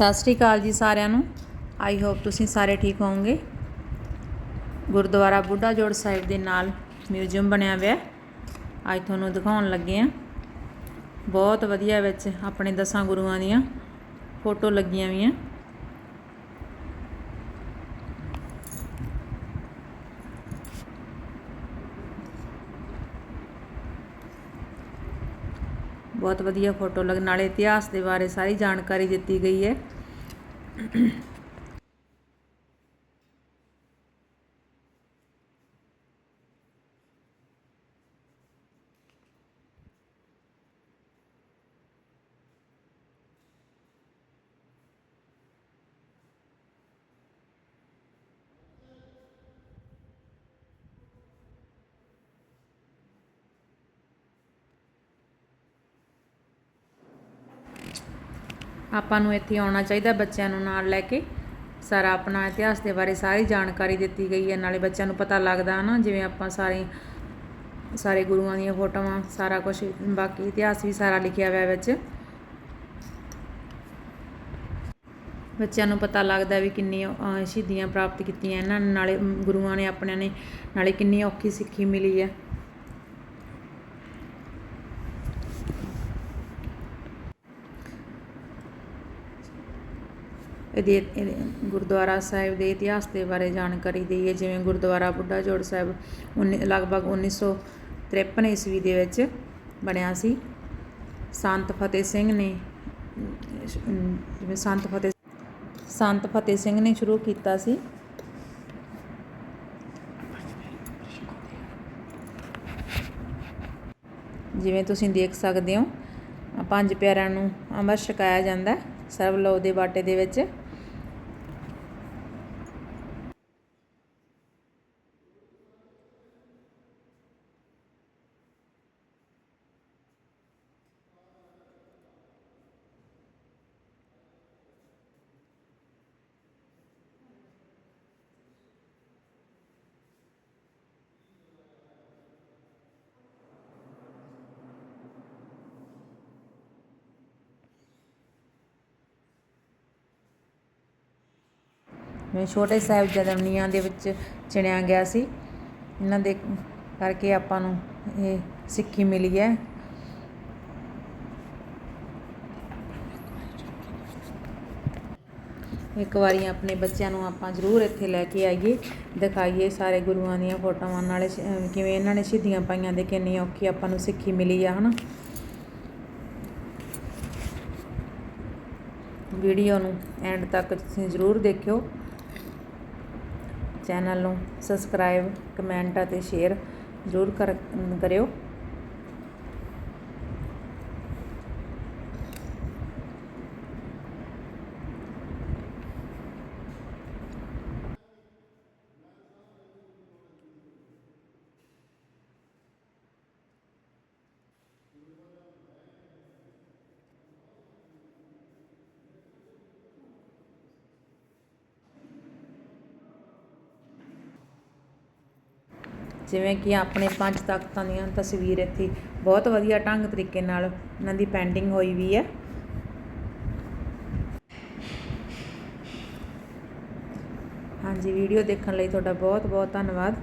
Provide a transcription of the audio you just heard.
ਸਤਿ ਸ਼੍ਰੀ ਅਕਾਲ ਜੀ ਸਾਰਿਆਂ ਨੂੰ। ਆਈ ਹੋਪ ਤੁਸੀਂ ਸਾਰੇ ਠੀਕ ਹੋਵੋਗੇ। ਗੁਰਦੁਆਰਾ ਬੁੱਢਾ ਜੋੜ ਸਾਹਿਬ ਦੇ ਨਾਲ ਮਿਊਜ਼ੀਅਮ ਬਣਿਆ ਹੋਇਆ ਅੱਜ ਤੁਹਾਨੂੰ ਦਿਖਾਉਣ ਲੱਗੇ ਆ ਬਹੁਤ ਵਧੀਆ ਵਿੱਚ ਆਪਣੇ ਦਸਾਂ ਗੁਰੂਆਂ ਦੀਆਂ ਫੋਟੋ ਲੱਗੀਆਂ ਹੋਈਆਂ। ਬਹੁਤ ਵਧੀਆ ਫੋਟੋ ਲੱਗ ਨਾਲੇ ਇਤਿਹਾਸ ਦੇ ਬਾਰੇ ਸਾਰੀ ਜਾਣਕਾਰੀ ਦਿੱਤੀ ਗਈ ਹੈ। ਆਪਾਂ ਨੂੰ ਇੱਥੇ ਆਉਣਾ ਚਾਹੀਦਾ ਬੱਚਿਆਂ ਨੂੰ ਨਾਲ ਲੈ ਕੇ। ਸਾਰਾ ਆਪਣਾ ਇਤਿਹਾਸ ਦੇ ਬਾਰੇ ਸਾਰੀ ਜਾਣਕਾਰੀ ਦਿੱਤੀ ਗਈ ਹੈ, ਨਾਲੇ ਬੱਚਿਆਂ ਨੂੰ ਪਤਾ ਲੱਗਦਾ ਨਾ ਜਿਵੇਂ ਆਪਾਂ ਸਾਰੇ ਸਾਰੇ ਗੁਰੂਆਂ ਦੀਆਂ ਫੋਟੋਆਂ, ਸਾਰਾ ਕੁਝ ਬਾਕੀ ਇਤਿਹਾਸ ਵੀ ਸਾਰਾ ਲਿਖਿਆ ਹੋਇਆ ਵਿੱਚ। ਬੱਚਿਆਂ ਨੂੰ ਪਤਾ ਲੱਗਦਾ ਵੀ ਕਿੰਨੀ ਸ਼ਹੀਦੀਆਂ ਪ੍ਰਾਪਤ ਕੀਤੀਆਂ ਇਹਨਾਂ ਨਾਲੇ ਗੁਰੂਆਂ ਨੇ, ਆਪਣਿਆਂ ਨੇ, ਨਾਲੇ ਕਿੰਨੀ ਔਖੀ ਸਿੱਖੀ ਮਿਲੀ ਹੈ। ਇਹਦੇ ਗੁਰਦੁਆਰਾ ਸਾਹਿਬ ਦੇ ਇਤਿਹਾਸ ਦੇ ਬਾਰੇ ਜਾਣਕਾਰੀ ਦੇਈ ਜਿਵੇਂ ਗੁਰਦੁਆਰਾ ਬੁੱਢਾ ਜੋੜ ਸਾਹਿਬ ਉੱਨੀ, ਲਗਭਗ 1953 ਈਸਵੀ ਦੇ ਵਿੱਚ ਬਣਿਆ ਸੀ। ਸੰਤ ਫਤਿਹ ਸਿੰਘ ਨੇ, ਜਿਵੇਂ ਸੰਤ ਫਤਿਹ ਸੰਤ ਫਤਿਹ ਸਿੰਘ ਨੇ ਸ਼ੁਰੂ ਕੀਤਾ ਸੀ। ਜਿਵੇਂ ਤੁਸੀਂ ਦੇਖ ਸਕਦੇ ਹੋ, ਪੰਜ ਪਿਆਰਿਆਂ ਨੂੰ ਅੰਮ੍ਰਿਤ ਛਕਾਇਆ ਜਾਂਦਾ। ਹੈ ਸਰਵ ਲੋ ਦੇ ਬਾਟੇ ਦੇ ਵਿੱਚ। ਜਿਵੇਂ ਛੋਟੇ ਸਾਹਿਬਜ਼ਾਦਿਆਂ ਦੇ ਵਿੱਚ ਚਿਣਿਆ ਗਿਆ ਸੀ। ਇਹਨਾਂ ਦੇ ਕਰਕੇ ਆਪਾਂ ਨੂੰ ਇਹ ਸਿੱਖੀ ਮਿਲੀ ਹੈ। ਇੱਕ ਵਾਰੀ ਆਪਣੇ ਬੱਚਿਆਂ ਨੂੰ ਆਪਾਂ ਜ਼ਰੂਰ ਇੱਥੇ ਲੈ ਕੇ ਆਈਏ, ਦਿਖਾਈਏ ਸਾਰੇ ਗੁਰੂਆਂ ਦੀਆਂ ਫੋਟੋਆਂ, ਨਾਲੇ ਕਿਵੇਂ ਇਹਨਾਂ ਨੇ ਸ਼ਹੀਦੀਆਂ ਪਾਈਆਂ ਦੇ ਕਿੰਨੀ ਔਖੀ ਆਪਾਂ ਨੂੰ ਸਿੱਖੀ ਮਿਲੀ ਆ, ਹਨਾ। ਵੀਡੀਓ ਨੂੰ ਐਂਡ ਤੱਕ ਤੁਸੀਂ ਜ਼ਰੂਰ ਦੇਖਿਓ। ਚੈਨਲ ਨੂੰ ਸਬਸਕ੍ਰਾਈਬ ਕਮੈਂਟ ਅਤੇ ਸ਼ੇਅਰ ਜ਼ਰੂਰ ਕਰ ਕਰਿਓ। ਜਿਵੇਂ ਕਿ ਆਪਣੇ ਪੰਜ ਤਖਤਾਂ ਦੀਆਂ ਤਸਵੀਰ ਇੱਥੇ ਬਹੁਤ ਵਧੀਆ ਢੰਗ ਤਰੀਕੇ ਨਾਲ ਇਹਨਾਂ ਦੀ ਪੈਂਟਿੰਗ ਹੋਈ ਵੀ ਹੈ। ਹਾਂਜੀ ਵੀਡੀਓ ਦੇਖਣ ਲਈ ਤੁਹਾਡਾ ਬਹੁਤ ਬਹੁਤ ਧੰਨਵਾਦ।